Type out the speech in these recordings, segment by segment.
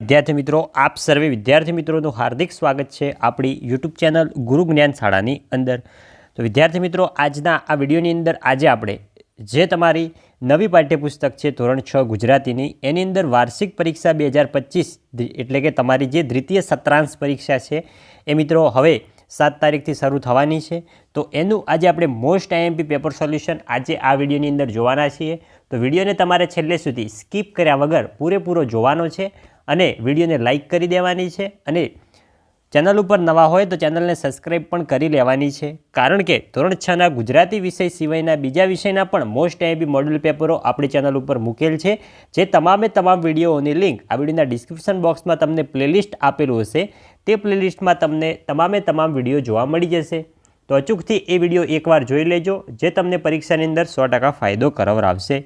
વિદ્યાર્થી મિત્રો, આપ સર્વે વિદ્યાર્થી મિત્રોનું હાર્દિક સ્વાગત છે આપણી યુટ્યુબ ચેનલ ગુરુ જ્ઞાન શાળાની અંદર. તો વિદ્યાર્થી મિત્રો, આજના આ વિડીયોની અંદર આજે આપણે જે તમારી નવી પાઠ્યપુસ્તક છે ધોરણ છ ગુજરાતીની, એની અંદર વાર્ષિક પરીક્ષા બે હજાર પચીસ એટલે કે તમારી જે દ્વિતીય સત્રાંશ પરીક્ષા છે, એ મિત્રો હવે સાત તારીખથી શરૂ થવાની છે. તો એનું આજે આપણે મોસ્ટ આઈએમપી પેપર સોલ્યુશન આજે આ વિડીયોની અંદર જોવાના છીએ. તો વિડીયોને તમારે છેલ્લે સુધી સ્કીપ કર્યા વગર પૂરેપૂરો જોવાનો છે અને વિડીયોને લાઇક કરી દેવાની છે અને ચેનલ ઉપર નવા હોય તો ચેનલને સબસ્ક્રાઈબ પણ કરી લેવાની છે. કારણ કે ધોરણ છના ગુજરાતી વિષય સિવાયના બીજા વિષયના પણ મોસ્ટ આઈબી મોડ્યુલ પેપરો આપણી ચેનલ ઉપર મૂકેલ છે. જે તમામે તમામ વિડીયોઓની લિંક આ વિડીયોના ડિસ્ક્રિપ્શન બોક્સમાં તમને પ્લેલિસ્ટ આપેલું હશે. તે પ્લેલિસ્ટમાં તમને તમામે તમામ વીડિયો જોવા મળી જશે. તો અચૂકથી એ વીડિયો એકવાર જોઈ લેજો, જે તમને પરીક્ષાની અંદર સો ફાયદો કરાવરાવશે.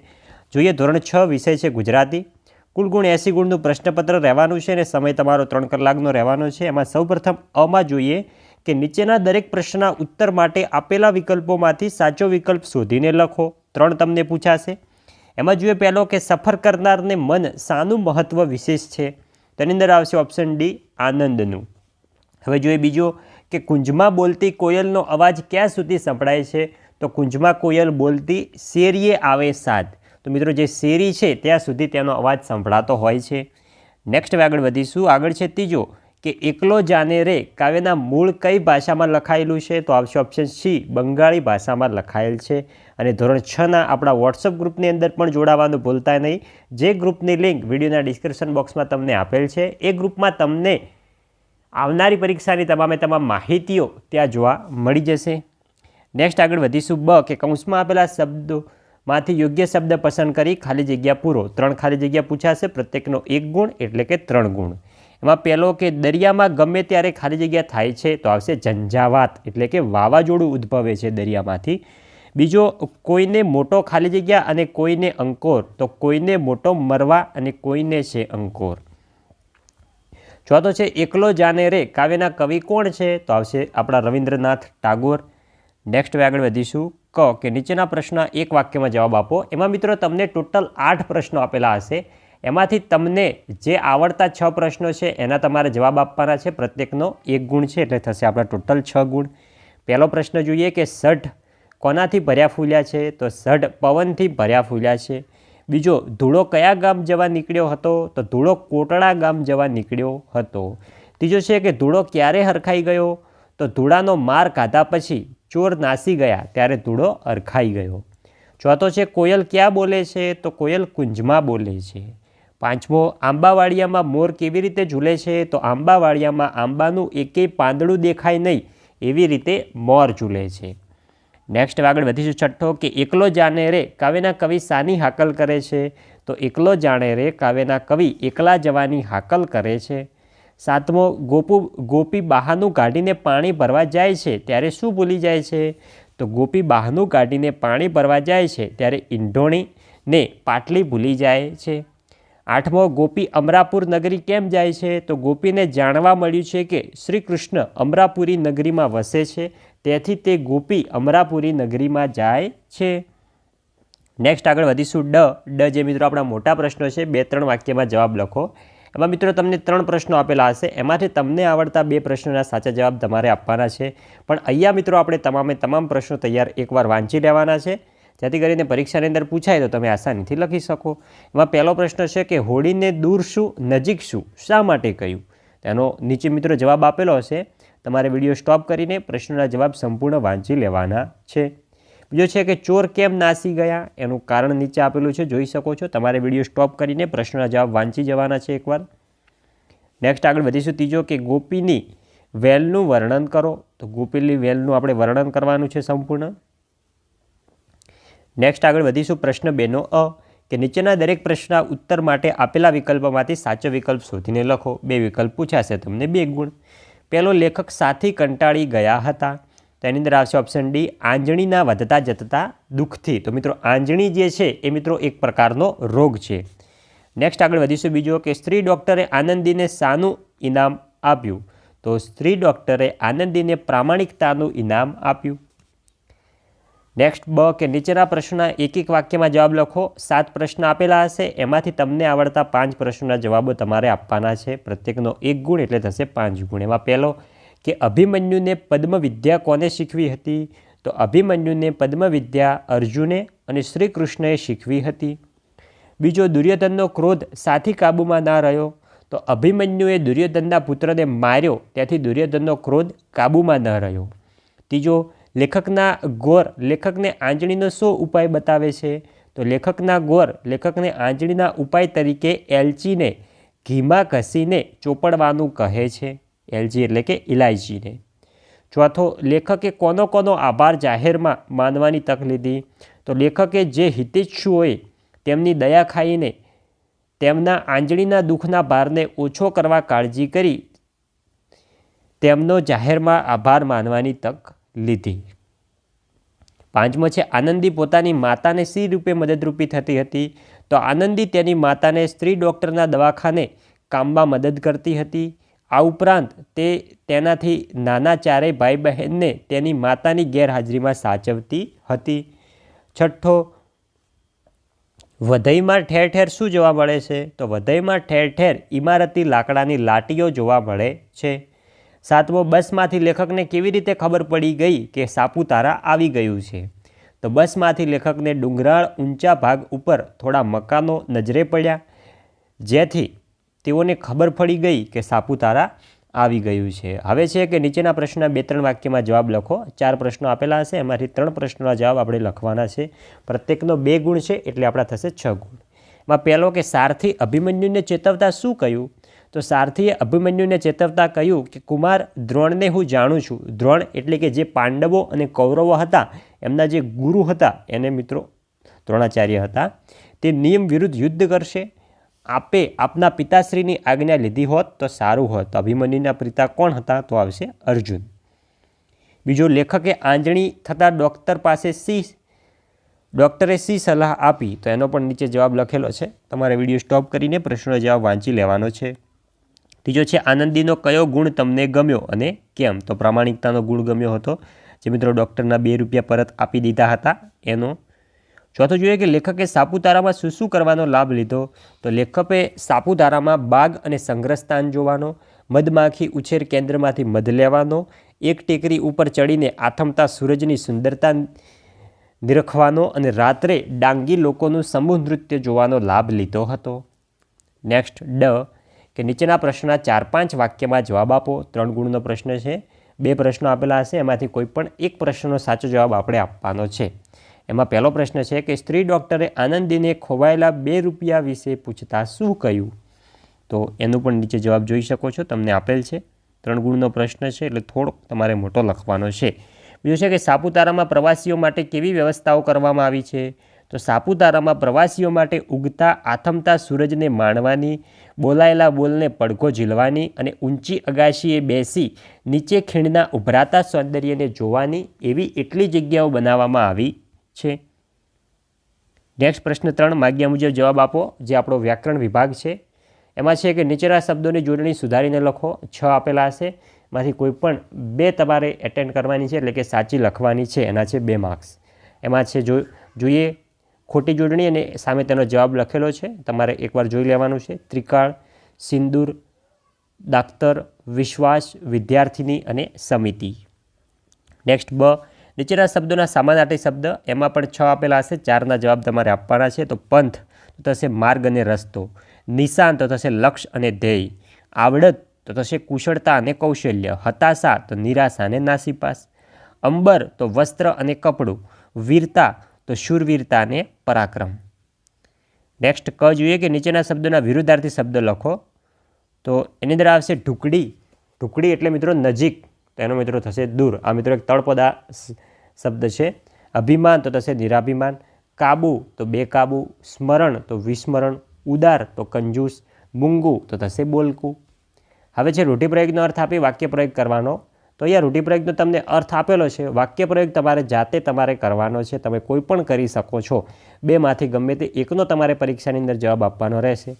જોઈએ ધોરણ છ વિષય છે ગુજરાતી. કુલ ગુણ એંસી ગુણનું પ્રશ્નપત્ર રહેવાનું છે અને સમય તમારો ત્રણ કલાકનો રહેવાનો છે. એમાં સૌપ્રથમ અમાં જોઈએ કે નીચેના દરેક પ્રશ્નના ઉત્તર માટે આપેલા વિકલ્પોમાંથી સાચો વિકલ્પ શોધીને લખો. ત્રણ તમને પૂછાશે. એમાં જોઈએ પહેલો કે સફર કરનારને મન શાનું મહત્ત્વ વિશેષ છે. તેની અંદર આવશે ઓપ્શન ડી, આનંદનું. હવે જોઈએ બીજો કે કુંજમાં બોલતી કોયલનો અવાજ ક્યાં સુધી સંભળાય છે? તો કુંજમાં કોયલ બોલતી શેરીએ આવે સાદ. તો મિત્રો જે શેરી છે, ત્યાં સુધી તેનો અવાજ સંભળાતો હોય છે. નેક્સ્ટ આગળ વધીશું. આગળ છે ત્રીજો કે એકલો જાને રે કાવ્યના મૂળ કઈ ભાષામાં લખાયેલું છે? તો આવશે ઓપ્શન સી બંગાળી ભાષામાં લખાયેલ છે. અને ધોરણ છના આપણા વોટ્સઅપ ગ્રુપની અંદર પણ જોડાવાનું ભૂલતા નહીં. જે ગ્રુપની લિંક વિડીયોના ડિસ્ક્રિપ્શન બોક્સમાં તમને આપેલ છે. એ ગ્રુપમાં તમને આવનારી પરીક્ષાની તમામે તમામ માહિતીઓ ત્યાં જોવા મળી જશે. નેક્સ્ટ આગળ વધીશું બ, કે કૌંસમાં આપેલા શબ્દો માંથી યોગ્ય શબ્દ પસંદ કરી ખાલી જગ્યા પૂરો. ત્રણ ખાલી જગ્યા પૂછાશે, પ્રત્યેકનો એક ગુણ એટલે કે ત્રણ ગુણ. એમાં પહેલો કે દરિયામાં ગમે ત્યારે ખાલી જગ્યા થાય છે તો આવશે ઝંઝાવાત એટલે કે વાવાઝોડું ઉદ્ભવે છે દરિયામાંથી. બીજો, કોઈને મોટો ખાલી જગ્યા અને કોઈને અંકોર તો કોઈને મોટો મરવા અને કોઈને છે અંકોર. ચોથો છે, એકલો જાને રે. કાવ્યના કવિ કોણ છે? તો આવશે આપણા રવિન્દ્રનાથ ટાગોર. નેક્સ્ટ હવે આગળ વધીશું. ક કે નીચેના પ્રશ્ન એક વાક્યમાં જવાબ આપો. એમાં મિત્રો તમને ટોટલ આઠ પ્રશ્નો આપેલા હશે. એમાંથી તમને જે આવડતા છ પ્રશ્નો છે એના તમારે જવાબ આપવાના છે. પ્રત્યેકનો એક ગુણ છે એટલે થશે આપણા ટોટલ છ ગુણ. પહેલો પ્રશ્ન જોઈએ કે સઢ કોનાથી ભર્યા ફૂલ્યા છે? તો સઢ પવનથી ભર્યા ફૂલ્યા છે. બીજો, ધૂળો કયા ગામ જવા નીકળ્યો હતો? તો ધૂળો કોટડા ગામ જવા નીકળ્યો હતો. ત્રીજો છે કે ધૂળો ક્યારે હરખાઈ ગયો? તો ધૂળાનો માર ખાધા પછી ચોર નાસી ગયા ત્યારે ધૂળો અરખાઈ ગયો. ચોથો છે, કોયલ ક્યાં બોલે છે? તો કોયલ કુંજમાં બોલે છે. પાંચમો, આંબાવાડિયામાં મોર કેવી રીતે ઝૂલે છે? તો આંબાવાડિયામાં આંબાનું એકેય પાંદડું દેખાય નહીં એવી રીતે મોર ઝૂલે છે. નેક્સ્ટ આગળ વધીશું છઠ્ઠો કે એકલો જાણે રે કાવ્યના કવિ સાની હાકલ કરે છે? તો એકલો જાણે રે કાવ્યના કવિ એકલા જવાની હાકલ કરે છે. સાતમો, ગોપુ, ગોપી બહાનું કાઢીને પાણી ભરવા જાય છે, ત્યારે શું ભૂલી જાય છે? તો ગોપી બહાનું કાઢીને પાણી ભરવા જાય છે, ત્યારે ઈંઢોણીને પાટલી ભૂલી જાય છે. આઠમો, ગોપી અમરાપુર નગરી કેમ જાય છે? તો ગોપીને જાણવા મળ્યું છે કે શ્રી કૃષ્ણ અમરાપુરી નગરીમાં વસે છે, તેથી તે ગોપી અમરાપુરી નગરીમાં જાય છે. નેક્સ્ટ આગળ વધીશું ડ. ડ જે મિત્રો આપણા મોટા પ્રશ્નો છે, બે, ત્રણ વાક્યમાં જવાબ લખો. એમાં મિત્રો તમને ત્રણ પ્રશ્નો આપેલા હશે. એમાંથી તમને આવડતા બે પ્રશ્નોના સાચા જવાબ તમારે આપવાના છે. પણ અહીંયા મિત્રો આપણે તમામે તમામ પ્રશ્નો તૈયાર એકવાર વાંચી લેવાના છે. જેથી કરીને પરીક્ષાની અંદર પૂછાય તો તમે આસાનીથી લખી શકો. એમાં પહેલો પ્રશ્ન છે કે હોળીને દૂર શું, નજીક શું, શા માટે કહ્યું તેનો નીચે મિત્રો જવાબ આપેલો હશે. તમારે વીડિયો સ્ટોપ કરીને પ્રશ્નોના જવાબ સંપૂર્ણ વાંચી લેવાના છે. બીજો છે કે ચોર કેમ નાસી ગયા? એનું કારણ નીચે આપેલું છે, જોઈ શકો છો. તમારે વીડિયો સ્ટોપ કરીને પ્રશ્નના જવાબ વાંચી જવાના છે એકવાર. નેક્સ્ટ આગળ વધીશું. ત્રીજો કે ગોપીની વેલનું વર્ણન કરો. તો ગોપીની વેલનું આપણે વર્ણન કરવાનું છે સંપૂર્ણ. નેક્સ્ટ આગળ વધીશું. પ્રશ્ન બેનો અ, કે નીચેના દરેક પ્રશ્નના ઉત્તર માટે આપેલા વિકલ્પમાંથી સાચો વિકલ્પ શોધીને લખો. બે વિકલ્પ પૂછાશે તમને બે ગુણ. પહેલો લેખક સાથી કંટાળી ગયા હતા. તો એની અંદર આવશે ઓપ્શન ડી આંજણીના વધતા જતા દુઃખથી. તો મિત્રો, આંજણી જે છે, એ મિત્રો એક પ્રકારનો રોગ છે. નેક્સ્ટ આગળ વધીશું બીજો કે સ્ત્રી ડૉક્ટરે આનંદીને શાનું ઇનામ આપ્યું. તો સ્ત્રી ડૉક્ટરે આનંદીને પ્રામાણિકતાનું ઇનામ આપ્યું. નેક્સ્ટ બ કે નીચેના પ્રશ્નના એક એક વાક્યમાં જવાબ લખો. સાત પ્રશ્ન આપેલા હશે, એમાંથી તમને આવડતા પાંચ પ્રશ્નોના જવાબો તમારે આપવાના છે. પ્રત્યેકનો એક ગુણ એટલે થશે પાંચ ગુણ. એમાં પહેલો કે અભિમન્યુને પદ્મવિદ્યા કોને શીખવી હતી? તો અભિમન્યુને પદ્મવિદ્યા અર્જુને અને શ્રી કૃષ્ણએ શીખવી હતી. બીજો દુર્યોધનનો ક્રોધ સાથી કાબૂમાં ના રહ્યો, તો અભિમન્યુએ દુર્યોધનના પુત્રને માર્યો, ત્યાંથી દુર્યોધનનો ક્રોધ કાબૂમાં ન રહ્યો. ત્રીજો, લેખકના ગોર, લેખકને આંજણીનો શું ઉપાય બતાવે છે? તો લેખકના ગોર, લેખકને આંજણીના ઉપાય તરીકે એલચીને, ઘીમાં ઘસીને ચોપડવાનું કહે છે. એલચી એટલે કે ઇલાયચીને ચોથો, લેખકે કોનો કોનો આભાર જાહેરમાં માનવાની તક લીધી. તો લેખકે જે હિતેચ્છુ હોય તેમની દયા ખાઈને તેમના આંજણીના દુઃખના ભારને ઓછો કરવા કાળજી કરી તેમનો જાહેરમાં આભાર માનવાની તક લીધી. પાંચમો છે, આનંદી પોતાની માતાને સી રૂપે મદદરૂપી થતી હતી. તો આનંદી તેની માતાને સ્ત્રી ડૉક્ટરના દવાખાને કામમાં મદદ કરતી હતી. આ ઉપરાંત તે તેનાથી નાના ચારેય ભાઈ બહેનને તેની માતાની ગેરહાજરીમાં સાચવતી હતી. છઠ્ઠો, વધઈમાં ઠેર ઠેર શું જોવા મળે છે? તો વધઈમાં ઠેર ઠેર ઇમારતી લાકડાની લાટીઓ જોવા મળે છે. સાતમો, બસમાંથી લેખકને કેવી રીતે ખબર પડી ગઈ કે સાપુતારા આવી ગયું છે? તો બસમાંથી લેખકને ડુંગરાળ ઊંચા ભાગ ઉપર થોડા મકાનો નજરે પડ્યા. જેથી તેઓને ખબર પડી ગઈ કે સાપુતારા આવી ગયું છે. હવે છે કે નીચેના પ્રશ્નના બે ત્રણ વાક્યમાં જવાબ લખો. ચાર પ્રશ્નો આપેલા હશે. એમાંથી ત્રણ પ્રશ્નોના જવાબ આપણે લખવાના છે. પ્રત્યેકનો બે ગુણ છે એટલે આપણા થશે છ ગુણ. એમાં પહેલો કે સારથી અભિમન્યુને ચેતવતા શું કહ્યું? તો સારથીએ અભિમન્યુને ચેતવતા કહ્યું કે, કુમાર, દ્રોણને હું જાણું છું. દ્રોણ એટલે કે જે પાંડવો અને કૌરવો હતા, એમના જે ગુરુ હતા, એને મિત્રો દ્રોણાચાર્ય હતા, તે નિયમ વિરુદ્ધ યુદ્ધ કરશે. આપે આપના પિતાશ્રીની આજ્ઞા લીધી હોત તો સારું હોત. અભિમન્યુના પિતા કોણ હતા તો આવશે અર્જુન. બીજો લેખકે આંજણી થતાં ડૉક્ટર પાસે સી ડૉક્ટરે સી સલાહ આપી તો એનો પણ નીચે જવાબ લખેલો છે. તમારે વીડિયો સ્ટોપ કરીને પ્રશ્નનો જવાબ વાંચી લેવાનો છે. ત્રીજો છે, આનંદીનો કયો ગુણ તમને ગમ્યો અને કેમ? તો પ્રામાણિકતાનો ગુણ ગમ્યો હતો. જે મિત્રો ડૉક્ટરના બે રૂપિયા પરત આપી દીધા હતા, એનો ચોથો જોઈએ કે લેખકે સાપુતારામાં શું શું કરવાનો લાભ લીધો? તો લેખકે સાપુતારામાં બાગ અને સંગ્રહસ્થાન જોવાનો, મધમાખી ઉછેર કેન્દ્રમાંથી મધ લેવાનો, એક ટેકરી ઉપર ચડીને આથમતા સૂરજની સુંદરતા નિરખવાનો અને રાત્રે ડાંગી લોકોનું સમૂહ નૃત્ય જોવાનો લાભ લીધો હતો. નેક્સ્ટ, ડ, કે નીચેના પ્રશ્નના ચાર પાંચ વાક્યમાં જવાબ આપો. ત્રણ ગુણનો પ્રશ્ન છે, બે પ્રશ્નો આપેલા હશે, એમાંથી કોઈ પણ એક પ્રશ્નનો સાચો જવાબ આપણે આપવાનો છે. એમાં પહેલો પ્રશ્ન છે કે સ્ત્રી ડૉક્ટરે આનંદીને ખોવાયેલા બે રૂપિયા વિશે પૂછતા શું કહ્યું? તો એનું પણ નીચે જવાબ જોઈ શકો છો, તમને આપેલ છે. ત્રણ ગુણનો પ્રશ્ન છે, એટલે થોડોક તમારે મોટો લખવાનો છે. બીજું છે કે સાપુતારામાં પ્રવાસીઓ માટે કેવી વ્યવસ્થાઓ કરવામાં આવી છે? તો સાપુતારામાં પ્રવાસીઓ માટે ઉગતા, આથમતા સૂરજને માણવાની, બોલાયેલા બોલને પડઘો ઝીલવાની અને ઊંચી અગાશીએ બેસી નીચે ખીણના ઉભરાતા સૌંદર્યને જોવાની એવી એટલી જગ્યાઓ બનાવવામાં આવી છે. નેક્સ્ટ પ્રશ્ન ત્રણ માગ્યા મુજબ જવાબ આપો, જે આપણો વ્યાકરણ વિભાગ છે. એમાં છે કે નીચેના શબ્દોની જોડણી સુધારીને લખો. છ આપેલા હશે. કોઈ પણ બે તમારે એટેન્ડ કરવાની છે, એટલે કે સાચી લખવાની છે. એના છે બે માર્ક્સ એમાં છે જો, જોઈએ, ખોટી જોડણી અને સામે તેનો જવાબ લખેલો છે. તમારે એકવાર જોઈ લેવાનું છે. ત્રિકાળ, સિંદૂર દાખતર વિશ્વાસ, વિદ્યાર્થીની અને સમિતિ. નેક્સ્ટ બ નીચેના શબ્દોના સામાનાર્થી શબ્દ, એમાં પણ છ આપેલા હશે. ચારના જવાબ તમારે આપવાના છે. તો પંથ, તો થશે માર્ગ અને રસ્તો. નિશાન, તો થશે લક્ષ્ય અને ધ્યેય. આવડત, તો થશે કુશળતા અને કૌશલ્ય. હતાશા, તો નિરાશા અને નાસીપાસ અંબર, તો વસ્ત્ર અને કપડું. વીરતા, તો શૂરવીરતા અને પરાક્રમ. નેક્સ્ટ ક જોઈએ કે નીચેના શબ્દોના વિરુદ્ધાર્થી શબ્દ લખો. તો એની અંદર આવશે ઢુકડી. ઢુકડી એટલે મિત્રો નજીક. તો એનો મિત્રો થશે દૂર. આ મિત્રો એક તળપદા શબ્દ છે. અભિમાન તો થશે નિરાભિમાન. કાબુ તો બેકાબુ. સ્મરણ તો વિસ્મરણ. ઉદાર તો કંજૂસ. મૂંગું તો થશે બોલકું. હવે છે રૂઢિપ્રયોગનો અર્થ આપી વાક્ય પ્રયોગ કરવાનો. તો અહીંયા રૂઢિપ્રયોગનો તમને અર્થ આપેલો છે. વાક્ય પ્રયોગ તમારે જાતે તમારે કરવાનો છે. તમે કોઈ પણ કરી શકો છો. બેમાંથી ગમે તે એકનો તમારે પરીક્ષાની અંદર જવાબ આપવાનો રહેશે.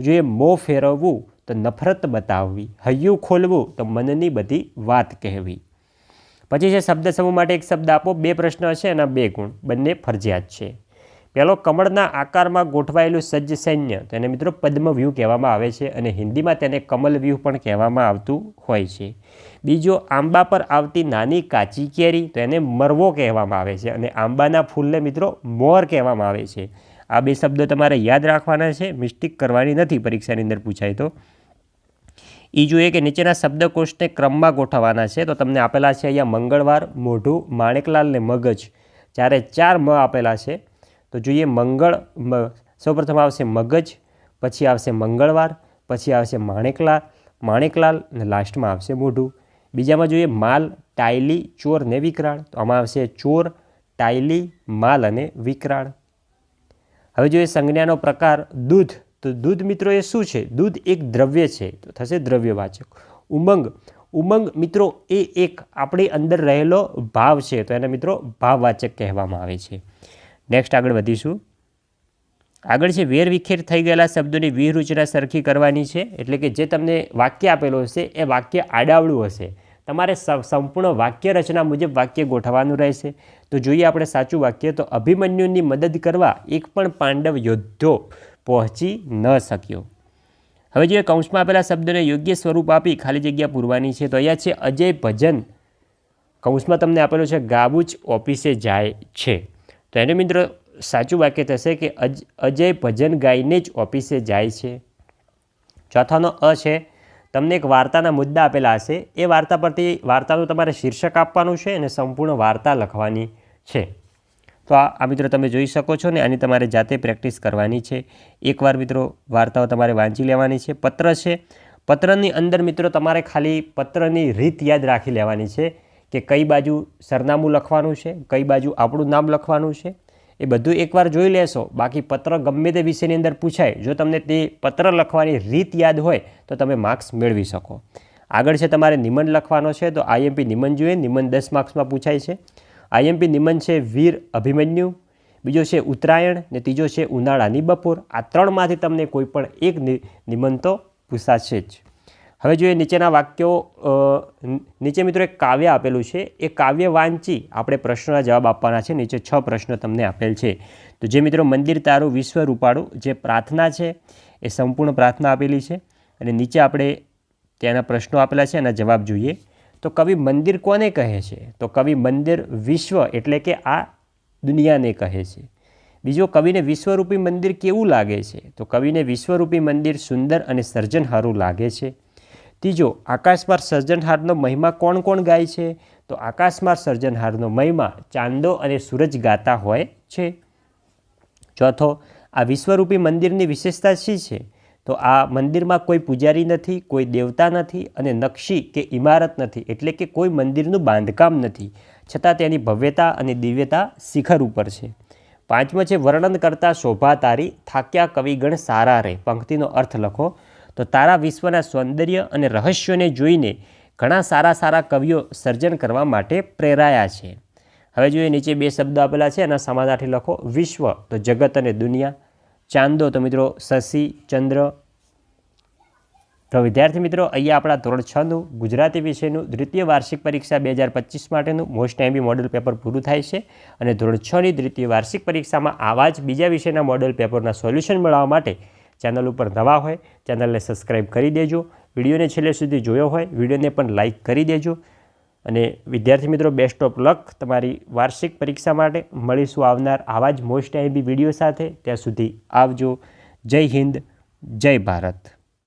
જોઈએ મોં ફેરવવું, તો નફરત બતાવવી. હૈયું ખોલવું, તો મનની બધી વાત કહેવી. પછી છે, શબ્દ સમૂહ માટે એક શબ્દ આપો, બે પ્રશ્ન હશે એના બે ગુણ, બંને ફરજિયાત છે. પહેલો, કમળના આકારમાં ગોઠવાયેલું સજ્જ સૈન્ય, તો એને મિત્રો પદ્મવ્યૂહ કહેવામાં આવે છે અને હિન્દીમાં તેને કમલવ્યૂહ પણ કહેવામાં આવતું હોય છે. બીજો, આંબા પર આવતી નાની કાચી કેરી, તો એને મરવો કહેવામાં આવે છે અને આંબાના ફૂલને મિત્રો મોર કહેવામાં આવે છે. આ બે શબ્દો તમારે યાદ રાખવાના છે, મિસ્ટેક કરવાની નથી પરીક્ષાની અંદર પૂછાય તો. એ જોઈએ કે નીચેના શબ્દકોશને ક્રમમાં ગોઠવવાના છે. તો તમને આપેલા છે અહીંયા મંગળવાર, મોઢું, માણેકલાલ ને મગજ. જ્યારે ચાર મ આપેલા છે. તો જોઈએ મંગળ સૌપ્રથમ આવશે મગજ, પછી આવશે મંગળવાર, પછી આવશે માણેકલાલ માણેકલાલ અને લાસ્ટમાં આવશે મોઢું. બીજામાં જોઈએ માલ, ટાયલી, ચોર ને વિકરાળ. તો આમાં આવશે ચોર, ટાયલી, માલ અને વિકરાળ. હવે જોઈએ સંજ્ઞાનો પ્રકાર દૂધ. તો દૂધ મિત્રો એ શું છે? દૂધ એક દ્રવ્ય છે. તો થશે દ્રવ્યવાચક. ઉમંગ. ઉમંગ મિત્રો એ એક આપણી અંદર રહેલો ભાવ છે. તો એને મિત્રો ભાવવાચક કહેવામાં આવે છે. નેક્સ્ટ આગળ વધીશું. આગળ છે વેર વિખેર થઈ ગયેલા શબ્દોની વ્યૂહરચના સરખી કરવાની છે. એટલે કે જે તમને વાક્ય આપેલું હશે, એ વાક્ય આડાવડું હશે. તમારે સંપૂર્ણ વાક્ય રચના મુજબ વાક્ય ગોઠવવાનું રહેશે. તો જોઈએ આપણે સાચું વાક્ય. તો અભિમન્યુની મદદ કરવા એક પણ પાંડવ યોદ્ધો પહોંચી ન શક્યો. હવે જે કૌંસમાં આપેલા શબ્દને યોગ્ય સ્વરૂપ આપી ખાલી જગ્યા પૂરવાની છે, તો અહીંયા છે અજય ભજન. કૌંસમાં તમને આપેલું છે, ગાબુચ ઓફિસે જાય છે. તો એને મિત્રો સાચું વાક્ય થશે કે અજ, અજય ભજન ગાઈને જ ઓફિસે જાય છે. ચોથાનો અ છે, તમને એક વાર્તાના મુદ્દા આપેલા હશે. એ વાર્તા પરથી વાર્તાનું તમારે શીર્ષક આપવાનું છે અને સંપૂર્ણ વાર્તા લખવાની છે. તો આ મિત્રો તમે જોઈ શકો છો ને, આની તમારે જાતે પ્રેક્ટિસ કરવાની છે. એકવાર મિત્રો વાર્તાઓ તમારે વાંચી લેવાની છે. પત્ર છે. પત્રની અંદર મિત્રો તમારે ખાલી પત્રની રીત યાદ રાખી લેવાની છે કે કઈ બાજુ સરનામું લખવાનું છે, કઈ બાજુ આપણું નામ લખવાનું છે. એ બધું એકવાર જોઈ લેશો. બાકી પત્ર ગમે તે વિષયની અંદર પૂછાય, જો તમને તે પત્ર લખવાની રીત યાદ હોય, તો તમે માર્ક્સ મેળવી શકો. આગળ છે તમારે નિબંધ લખવાનો છે, તો આઈએમપી નિબંધ જોઈએ. નિબંધ દસ માર્ક્સમાં પૂછાય છે. આઈએમપી નિમન છે વીર અભિમન્યુ, બીજો છે ઉત્તરાયણ ને ત્રીજો છે ઉનાળાની બપોર. આ ત્રણમાંથી તમને કોઈ પણ એક નિ- નિબંધ તો પૂછાશે જ. હવે જોઈએ નીચેના વાક્યો નીચે મિત્રો એક કાવ્ય આપેલું છે. એ કાવ્ય વાંચી આપણે પ્રશ્નોના જવાબ આપવાના છે. નીચે છ પ્રશ્નો તમને આપેલ છે. તો જે મિત્રો મંદિર તારું વિશ્વ રૂપાળું, જે પ્રાર્થના છે, એ સંપૂર્ણ પ્રાર્થના આપેલી છે. અને નીચે આપણે ત્યાંના પ્રશ્નો આપેલા છે. એના જવાબ જોઈએ. તો કવિ મંદિર કોને કહે છે? તો કવિ મંદિર વિશ્વ એટલે કે આ દુનિયાને કહે છે. બીજો કવિને વિશ્વરૂપી મંદિર કેવું લાગે છે? તો કવિને વિશ્વરૂપી મંદિર સુંદર અને સર્જનહારું લાગે છે. ત્રીજો આકાશમાર સર્જનહારનો મહિમા કોણ કોણ ગાય છે? તો આકાશમાર સર્જનહારનો મહિમા ચાંદો અને સૂરજ ગાતા હોય છે. ચોથો, આ વિશ્વરૂપી મંદિરની વિશેષતા શી છે? તો આ મંદિરમાં કોઈ પૂજારી નથી, કોઈ દેવતા નથી અને નકશી કે ઇમારત નથી, એટલે કે કોઈ મંદિરનું બાંધકામ નથી. છતાં તેની ભવ્યતા અને દિવ્યતા શિખર ઉપર છે. પાંચમો છે, વર્ણન કરતા શોભા તારી થાક્યા કવિગણ સારા રે. પંક્તિનો અર્થ લખો, તો તારા વિશ્વના સૌંદર્ય અને રહસ્યોને જોઈને ઘણા સારા સારા કવિઓ સર્જન કરવા માટે પ્રેરાયા છે. હવે જોઈએ નીચે બે શબ્દો આપેલા છે, એના સમાધાથી લખો, વિશ્વ, તો જગત અને દુનિયા. ચાંદો તો મિત્રો શશી ચંદ્ર. તો વિદ્યાર્થી મિત્રો, અહીંયા આપણા ધોરણ છનું ગુજરાતી વિષયનું દ્વિતીય વાર્ષિક પરીક્ષા બે હજાર પચીસ માટેનું મોસ્ટ એમ્બી મોડલ પેપર પૂરું થાય છે અને ધોરણ છની દ્વિતીય વાર્ષિક પરીક્ષામાં આવા જ બીજા વિષયના મોડલ પેપરના સોલ્યુશન મેળવવા માટે ચેનલ ઉપર નવા હોય ચેનલને સબસ્ક્રાઈબ કરી દેજો. વિડીયોને છેલ્લે સુધી જોયો હોય, વિડીયોને પણ લાઇક કરી દેજો. અને વિદ્યાર્થી મિત્રો બેસ્ટ ઓફ લક તમારી વાર્ષિક પરીક્ષા માટે મળીશું આવનાર આવા જ મોસ્ટ આઈબી વીડિયો સાથે. ત્યાં સુધી આવજો. જય હિન્દ, જય ભારત.